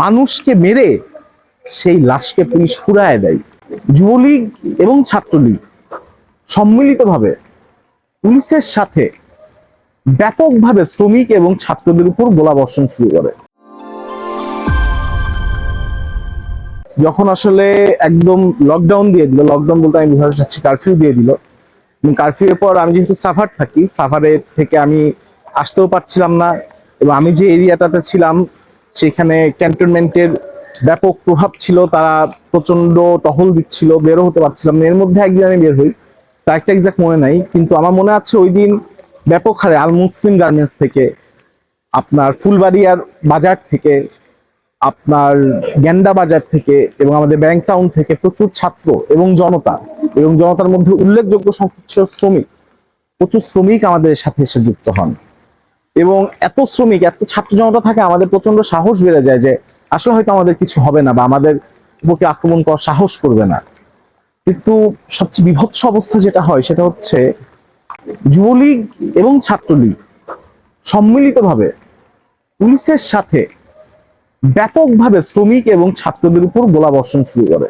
মানুষকে মেরে সেই লাশকে পুলিশ পুরায় দেয়। যুবলীগ এবং ছাত্রলীগ সম্মিলিতভাবে পুলিশের সাথে ব্যাপকভাবে শ্রমিক এবং ছাত্রদের উপর গোলাবর্ষণ শুরু করে। যখন আসলে একদম লকডাউন দিয়ে দিল লকডাউন বলতে আমি বোঝাতে চাচ্ছি কারফিউ দিয়ে দিল। কারফিউ এর পর আমি যেহেতু সাফার থাকি সাফারের থেকে আমি আসতেও পারছিলাম না। এবং আমি যে এরিয়াটাতে ছিলাম সেখানে ক্যান্টনমেন্টের ব্যাপক প্রভাব ছিল, তারা প্রচণ্ড টহল দিচ্ছিল বেরো হতে পারছিলাম এর মধ্যে একদিন আমি বের হই, তার একটা এক্সাক্ট মনে নাই, কিন্তু আমার মনে আছে ওই দিন ব্যাপক হারে আল মুসলিম গার্মেন্টস থেকে, আপনার ফুলবাড়িয়ার বাজার থেকে, আপনার গ্যান্ডা বাজার থেকে এবং আমাদের ব্যাংক টাউন থেকে প্রচুর ছাত্র এবং জনতা এবং জনতার মধ্যে উল্লেখযোগ্য সংখ্যক শ্রমিক, প্রচুর শ্রমিক আমাদের সাথে এসে যুক্ত হন। এবং এত শ্রমিক, এত ছাত্র জনতা থাকে, আমাদের প্রচণ্ড সাহস বেড়ে যায় যে আসলে হয়তো আমাদের কিছু হবে না বা আমাদের বুকে আক্রমণ করার সাহস করবে না। কিন্তু সবচেয়ে বিভৎস অবস্থা যেটা হয়, সেটা হচ্ছে যুবলীগ এবং ছাত্রলীগ সম্মিলিতভাবে পুলিশের সাথে ব্যাপকভাবে শ্রমিক এবং ছাত্রদের উপর গোলাবর্ষণ শুরু করে।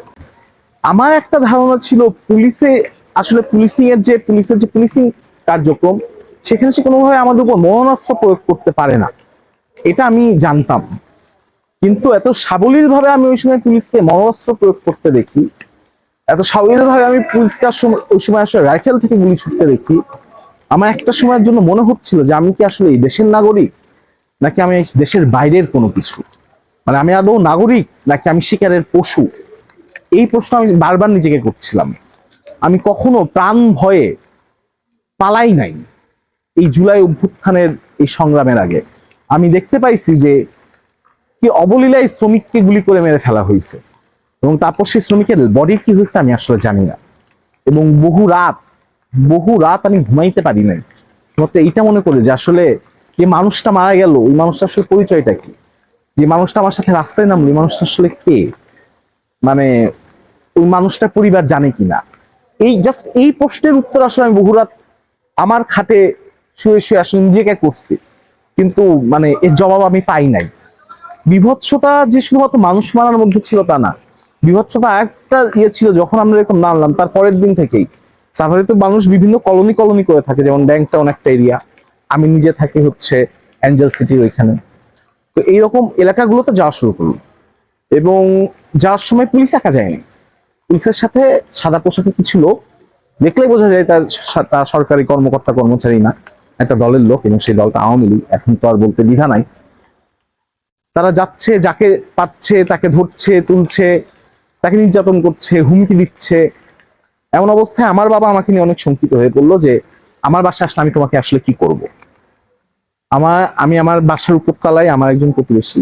আমার একটা ধারণা ছিল পুলিশে, আসলে পুলিশিং এর যে, পুলিশের যে পুলিশিং কার্যক্রম সেখানে সে কোনোভাবে আমাদের উপর মরণাস্ত্র প্রয়োগ করতে পারে না। এটা আমি জানতাম। কিন্তু এত সাবলীল ভাবে আমি ওই সময় পুলিশকে মরণাস্ত্র প্রয়োগ করতে দেখি, এত সাবলীল ভাবে আমি পুলিশকে ওই সময় আসলে রাইফেল থেকে গুলি ছুটতে দেখি, আমার একটা সময়ের জন্য মনে হচ্ছিল যে আমি কি আসলে এই দেশের নাগরিক, নাকি আমি দেশের বাইরের কোনো কিছু? মানে আমি আদৌ নাগরিক, নাকি আমি শিকারের পশু? এই প্রশ্ন আমি বারবার নিজেকে করছিলাম। আমি কখনো প্রাণ ভয়ে পালাই নাই। এই জুলাই অভ্যুত্থানের এই সংগ্রামের আগে। আমি দেখতে পাইছি যে কি অবলীলায় শ্রমিককে গুলি করে মেরে ফেলা হয়েছে এবং তারপর সেই শ্রমিকের বডির কি হয়েছে আমি আসলে জানি না। এবং বহু রাত বহু রাত আমি ঘুমাইতে পারি নাই। মতে এইটা মনে করে যে আসলে যে মানুষটা মারা গেল, ওই মানুষটা আসলে পরিচয়টা কি? যে মানুষটা আমার সাথে রাস্তায় নামলো ওই মানুষটা আসলে কে? মানে ওই মানুষটা পরিবার জানে কিনা? এই জাস্ট এই প্রশ্নের উত্তর আসলে আমি বহু রাত আমার খাটে শুয়ে শুয়ে আসলে নিজেকে করছি। কিন্তু মানে এর জবাব আমি পাই নাই। বিভৎসতা যে শুধুমাত্র মানুষ মারার মধ্যে ছিল তা না। বিভৎসতা একটা ইয়ে ছিল যখন আমরা এরকম নামলাম তার পরের দিন থেকেই। সাফারি তো মানুষ বিভিন্ন কলোনি কলোনি করে থাকে, যেমন ব্যাংক টাউন একটা এরিয়া। আমি নিজে থাকি হচ্ছে অ্যাঞ্জেল সিটির ওইখানে। তো এইরকম এলাকাগুলোতে যাওয়া শুরু করল এবং যাওয়ার সময় পুলিশ একা যায়নি। পুলিশের সাথে সাদা পোশাকে কিছু লোক, দেখলেই বোঝা যায় তার সরকারি কর্মকর্তা কর্মচারী না। একটা দলের লোক এবং সেই দলটা আওয়ামী লীগ, এখন তো আর বলতে দ্বিধা নাই। তারা যাচ্ছে, যাকে পাচ্ছে, তাকে ধরছে, তুলছে, তাকে নির্যাতন করছে, হুমকি দিচ্ছে। এমন অবস্থায় আমার বাবা আমাকে নিয়ে অনেক শঙ্কিত হয়ে পড়ল যে, আমার বাসা আসলে আমি তোমাকে আসলে কি করব। আমার, আমি আমার বাসার উপরতলায় আমার একজন প্রতিবেশী,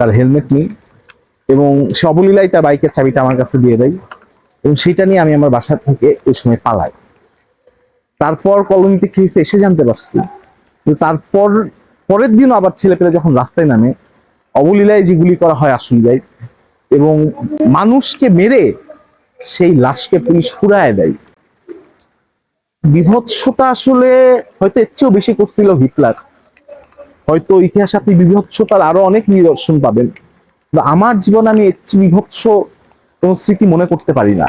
তার হেলমেট নেই এবং সে অবলীলায় তার বাইকের চাবিটা আমার কাছে দিয়ে দেয় এবং সেইটা নিয়ে আমি আমার বাসা থেকে ওই সময় পালাই। তারপর কলোনিতে কি হয়েছে এসে জানতে পারছি তারপর, পরের দিন আবার ছেলে পেলে যখন রাস্তায় নামে, অবলীলায় যেগুলি করা হয় আসলে এবং মানুষকে মেরে সেই লাশকে পুলিশ পুরায় দেয়। বিভৎসতা আসলে হয়তো এর চেয়েও বেশি করছিল হিটলার। হয়তো ইতিহাসে আপনি বিভৎসতার আরও অনেক নিদর্শন পাবেন। আমার জীবনে আমি এর চেয়ে বিভৎস কোনো স্মৃতি মনে করতে পারি না।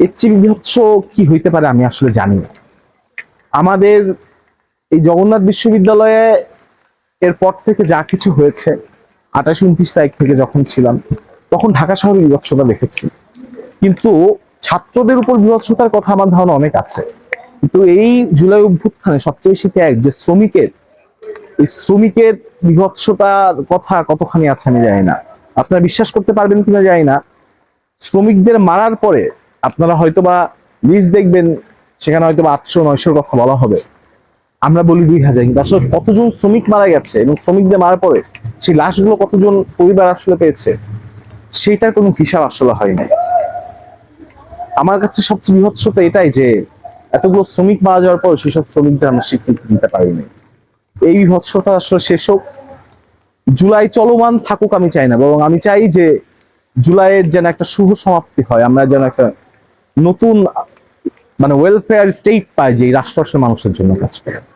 এর চেয়ে বিভৎস কি হইতে পারে আমি আসলে জানি না। আমাদের এই জগন্নাথ বিশ্ববিদ্যালয়ে এর পর থেকে যা কিছু হয়েছে, আঠাশ, উনত্রিশ তারিখ থেকে যখন ছিলাম, তখন ঢাকা শহরে বিভৎসতা দেখেছি। কিন্তু ছাত্রদের উপর বিভৎসতার কথা আমার ধারণা অনেক আছে। কিন্তু এই জুলাই অভ্যুত্থানে সবচেয়ে বেশি ত্যাগ যে শ্রমিকের, এই শ্রমিকের বিভৎসতার কথা কতখানি আছে আমি জানি না। আপনারা বিশ্বাস করতে পারবেন কিনা জানি না। শ্রমিকদের মারার পরে আপনারা হয়তোবা লিস্ট দেখবেন সেখানে হয়তো আটশো নয়শোর কথা বলা হবে। আমরা বলি দুই হাজার, কিন্তু আসলে কতজন শ্রমিক মারা গেছে এবং শ্রমিকদের মারার পরে সেই লাশগুলো কতজন পরিবার আসলে পেয়েছে সেটার কোনো হিসাব আসলে হয় নাই। আমার কাছে সবচেয়ে বিভৎসতা এটাই যে এতগুলো শ্রমিক মারা যাওয়ার পর সেসব শ্রমিকদের আমরা স্বীকৃতি দিতে পারিনি এই বিভৎসতা আসলে শেষ হোক। জুলাই চলমান থাকুক আমি চাই না, বরং আমি চাই যে জুলাইয়ের যেন একটা শুভ সমাপ্তি হয়, আমরা যেন একটা নতুন মানে ওয়েলফেয়ার স্টেট পায় যে রাষ্ট্র মানুষের জন্য কাজ করে।